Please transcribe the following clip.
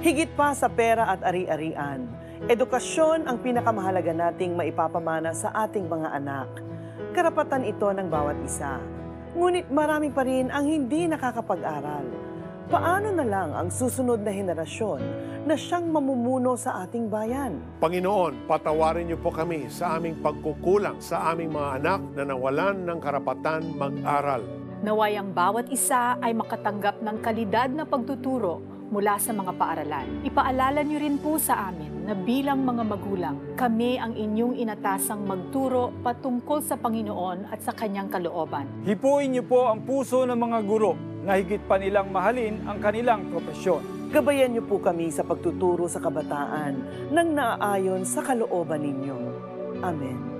Higit pa sa pera at ari-arian, edukasyon ang pinakamahalaga nating maipapamana sa ating mga anak. Karapatan ito ng bawat isa. Ngunit marami pa rin ang hindi nakakapag-aral. Paano na lang ang susunod na henerasyon na siyang mamumuno sa ating bayan? Panginoon, patawarin niyo po kami sa aming pagkukulang sa aming mga anak na nawalan ng karapatan mag-aral. Naway ang bawat isa ay makatanggap ng kalidad na pagtuturo mula sa mga paaralan. Ipaalala niyo rin po sa amin na bilang mga magulang, kami ang inyong inatasang magturo patungkol sa Panginoon at sa kanyang kalooban. Hipuin niyo po ang puso ng mga guro na higit pa nilang mahalin ang kanilang propesyon. Gabayan niyo po kami sa pagtuturo sa kabataan nang naaayon sa kalooban ninyo. Amen.